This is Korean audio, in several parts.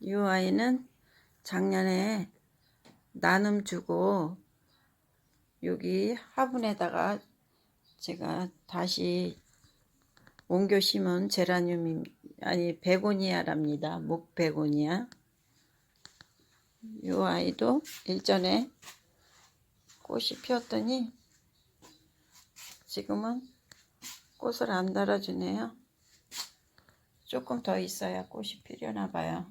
이 아이는 작년에 나눔 주고 여기 화분에다가 제가 다시 옮겨 심은 제라늄이 아니 베고니아랍니다. 목 베고니아. 이 아이도 일전에 꽃이 피었더니 지금은 꽃을 안 달아주네요. 조금 더 있어야 꽃이 피려나 봐요.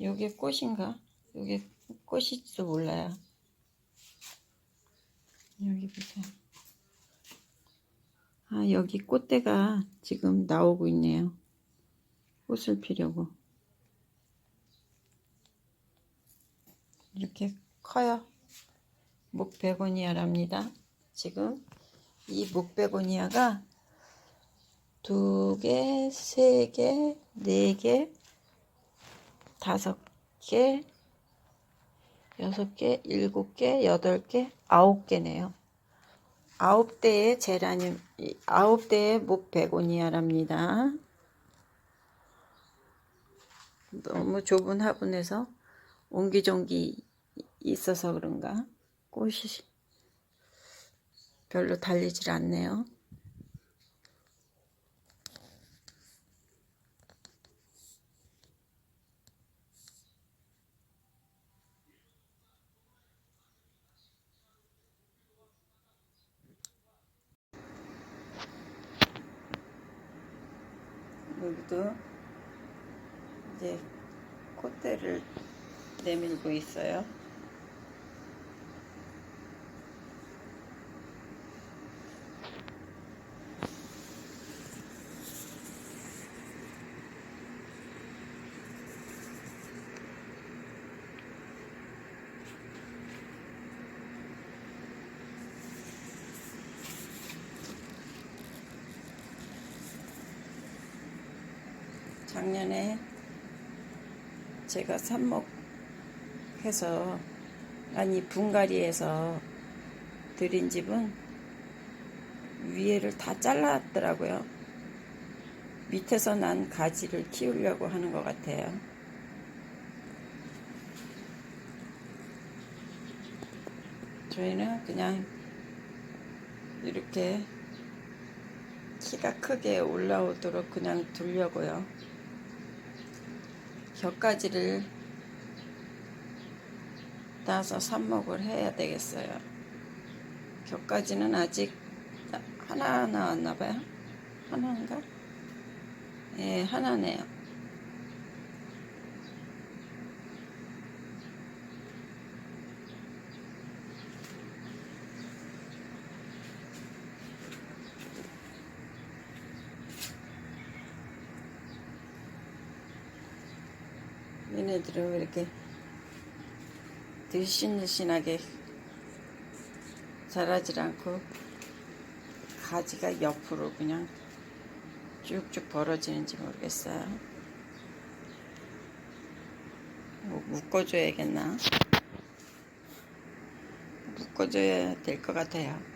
요게 꽃인가? 요게 꽃일지도 몰라요. 여기 보세요. 아, 여기 꽃대가 지금 나오고 있네요. 꽃을 피려고. 이렇게 커요. 목베고니아랍니다. 지금 이 목베고니아가 두 개, 세 개, 네 개, 다섯 개, 여섯 개, 일곱 개, 여덟 개, 아홉 개네요. 아홉 대의 제라늄, 이 아홉 대의 목베고니아랍니다. 너무 좁은 화분에서 옹기종기 있어서 그런가 꽃이 별로 달리질 않네요. 여기도 이제 콧대를 내밀고 있어요. 작년에 제가 삽목해서 아니 분갈이해서 드린 집은 위에를 다 잘랐더라고요. 밑에서 난 가지를 키우려고 하는 것 같아요. 저희는 그냥 이렇게 키가 크게 올라오도록 그냥 두려고요. 격가지를 따서 삽목을 해야 되겠어요. 격가지는 아직 하나 나왔나 봐요. 하나인가? 예, 하나네요. 얘네들은 왜 이렇게 들씬들씬하게 자라질 않고 가지가 옆으로 그냥 쭉쭉 벌어지는지 모르겠어요. 뭐 묶어줘야겠나? 묶어줘야 될 것 같아요.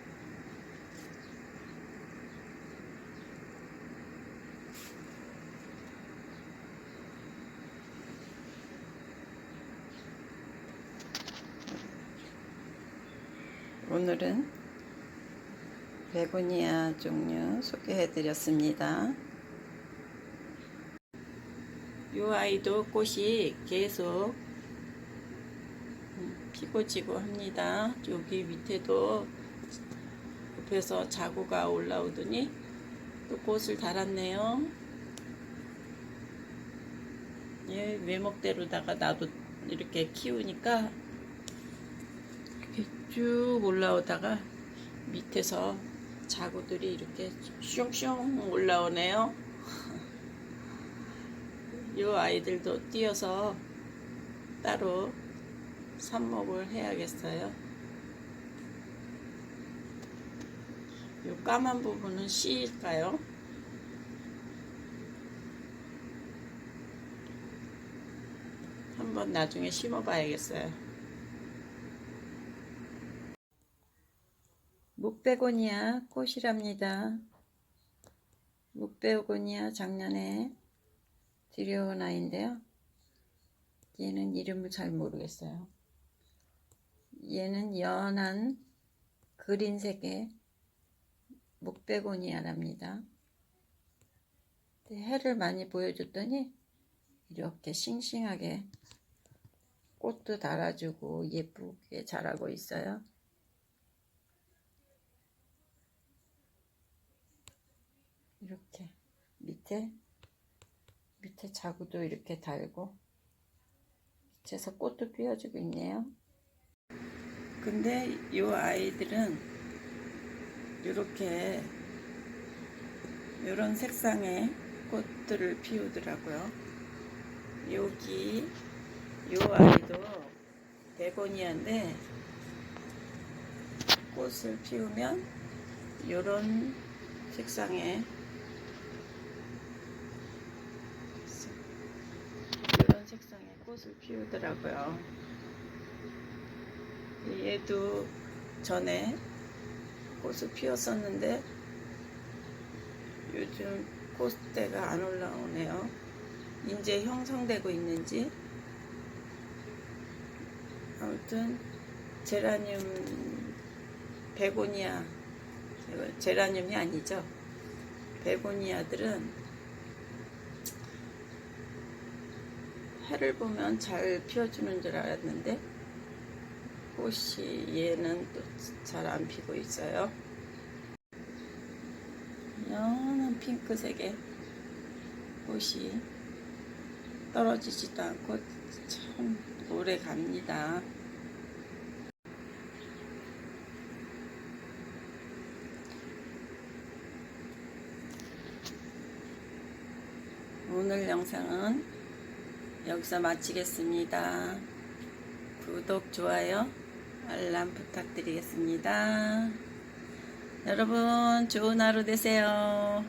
오늘은 베고니아 종류 소개해 드렸습니다. 이 아이도 꽃이 계속 피고 지고 합니다. 여기 밑에도 옆에서 자구가 올라오더니 또 꽃을 달았네요. 예, 외목대로다가 나도 이렇게 키우니까 쭉 올라오다가 밑에서 자구들이 이렇게 슝슝 올라오네요. 이 아이들도 띄어서 따로 삽목을 해야겠어요. 이 까만 부분은 씨일까요? 한번 나중에 심어 봐야겠어요. 목베고니아 꽃이랍니다. 목 묵베고니아 작년에 들여온 아이인데요. 얘는 이름을 잘 모르겠어요. 얘는 연한 그린색의 묵베고니아랍니다. 해를 많이 보여줬더니 이렇게 싱싱하게 꽃도 달아주고 예쁘게 자라고 있어요. 이렇게 밑에 밑에 자구도 이렇게 달고 밑에서 꽃도 피워주고 있네요. 근데 이 아이들은 이렇게 이런 색상의 꽃들을 피우더라고요. 여기 이 아이도 베고니아인데 꽃을 피우면 이런 색상의 이런 색상의 꽃을 피우더라고요. 얘도 전에 꽃을 피웠었는데 요즘 꽃대가 안 올라오네요. 이제 형성되고 있는지 아무튼 제라늄 베고니아 제라늄이 아니죠. 베고니아들은 해를 보면 잘 피워주는 줄 알았는데 꽃이 얘는 또 잘 안 피고 있어요. 연한 핑크색의 꽃이 떨어지지도 않고 참 오래 갑니다. 오늘 영상은 여기서 마치겠습니다. 구독, 좋아요, 알람 부탁드리겠습니다. 여러분, 좋은 하루 되세요.